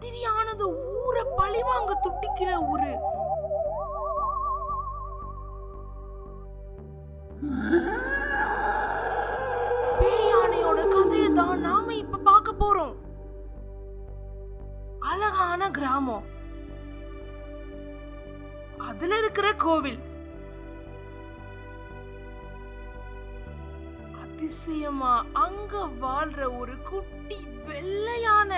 ராத்திரியானது ஊரை பழிவாங்க துட்டிக்கிற ஊரு. பேயானையோட கதையை தான் நாம இப்ப பார்க்க போறோம். அழகான கிராமம். அதுல இருக்கிற கோவில். அதிசயமா அங்க வாழ்ற ஒரு குட்டி வெள்ளையான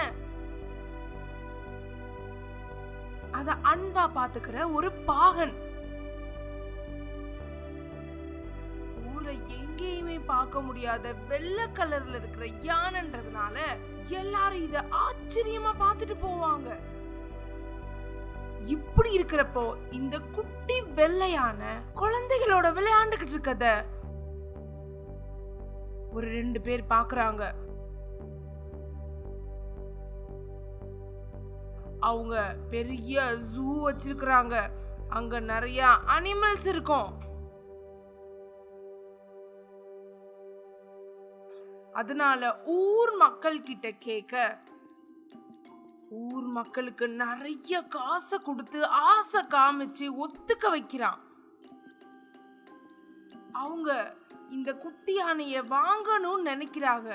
அத அன்பா பாத்துக்கிற ஒரு பாகன். ஊர்ல எங்கேயுமே பார்க்க முடியாத வெள்ளை கலர்ல இருக்கிற யானைன்றதுனால எல்லாரும் இத ஆச்சரியமா பார்த்துட்டு போவாங்க. இப்படி இருக்கிறப்போ இந்த குட்டி வெள்ளையான குழந்தைகளோட விளையாண்டுகிட்டு இருக்கத ஒரு ரெண்டு பேர் பாக்குறாங்க. அவங்க பெரிய ஜூ வச்சிருக்கிறாங்க. அங்க நிறைய அனிமல்ஸ் இருக்கும். அதனால ஊர் மக்கள் கிட்ட கேட்க ஊர் மக்களுக்கு நிறைய காசை கொடுத்து ஆசை காமிச்சு ஒத்துக்க வைக்கிறான். அவங்க இந்த குட்டி யானைய வாங்கணும்னு நினைக்கிறாங்க.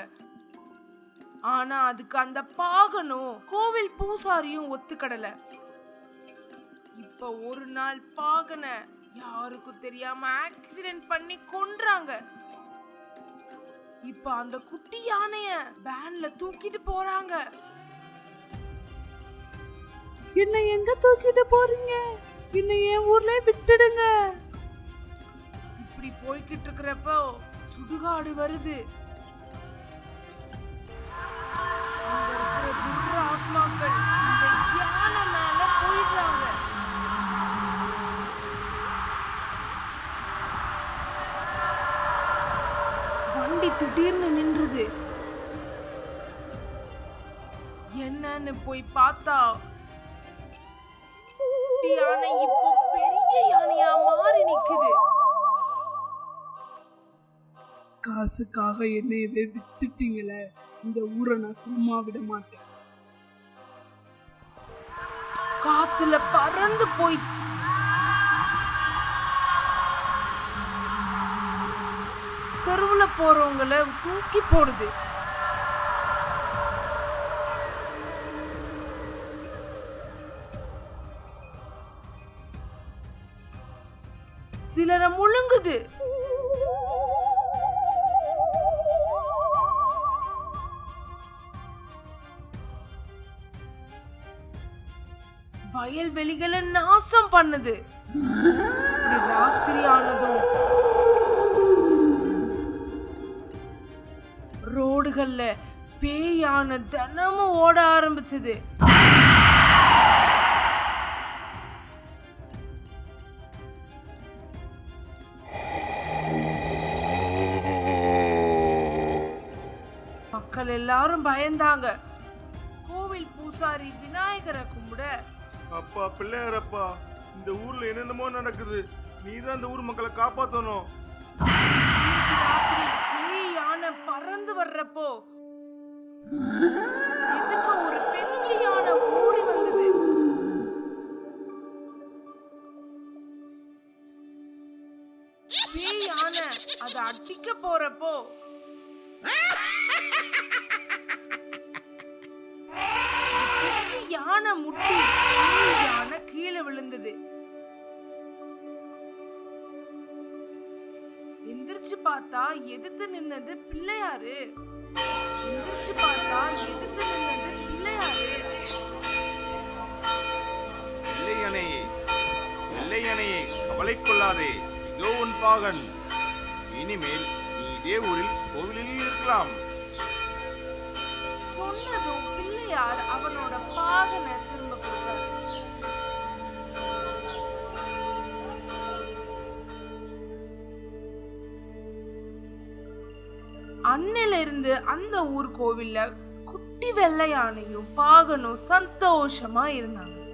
ஆனா அதுக்கு அந்த பாகனும் கோவில் பூசாரியும் ஒத்துக்கடல. இப்ப ஒரு நாள் பாகனை யாருக்கும் தெரியாம ஆக்சிடென்ட் பண்ணி கொன்றாங்க. இப்ப அந்த குட்டி யானைய வேன்ல தூக்கிட்டு போறாங்க. என்ன எங்க தூக்கிட்டு போறீங்க? என்ன என் ஊர்ல விட்டுடுங்க. இப்படி போய்கிட்டு இருக்கிறப்போ சுடுகாடு வருது. வண்டி திடீர்னு நின்றுது. என்னன்னு போய் பார்த்தா யானை இப்போ காசுக்காக என்னையவே வித்துட்டீங்களே? இந்த ஊரை நான் சும்மா விட மாட்டேன். காத்துல பறந்து போய் தெருவுல போறவங்களை தூக்கி போடுது. சிலரை முழுங்குது. வயல்வெளிகளை நாசம் பண்ணுது. இப்படி ராத்திரி ஆனதும் ரோடுகள்ல பேயான தினமும் ஓட ஆரம்பிச்சது. மக்கள் எல்லாரும் பயந்தாங்க. கோவில் பூசாரி விநாயகரை கும்பிட அப்பா பிள்ளையாரப்பா இந்த ஊர்ல என்னென்னமோ நடக்குது. நீ தான் இந்த ஊர் மக்களை காப்பாத்தணும். பேய் யானை பறந்து வர்றப்போ. எதுக்கு ஒரு பெரிய யானை ஓடி வந்தது. பேய் யானை அதை அடிக்க போறப்போ. யானை முட்டி. கீழே விழுந்தது. எந்திரிச்சு பார்த்தா எதிர்த்து நின்னது பிள்ளையாரு. எந்திரிச்சு பார்த்தா எதிர்த்து நின்னது பிள்ளையாரு. வெள்ளையனையே வெள்ளையனையே கவலை கொள்ளாதே இதோ உன் பாகன். இனிமேல் நீ இதே ஊரில் கோவிலில் இருக்கலாம். சொன்னதும் பிள்ளையார் அவனோட பாகனை திரும்ப கொடுத்தாரு. அன்னையில இருந்து அந்த ஊர் கோவில்ல குட்டி வெள்ளை யானையும் பாகனும் சந்தோஷமா இருந்தாங்க.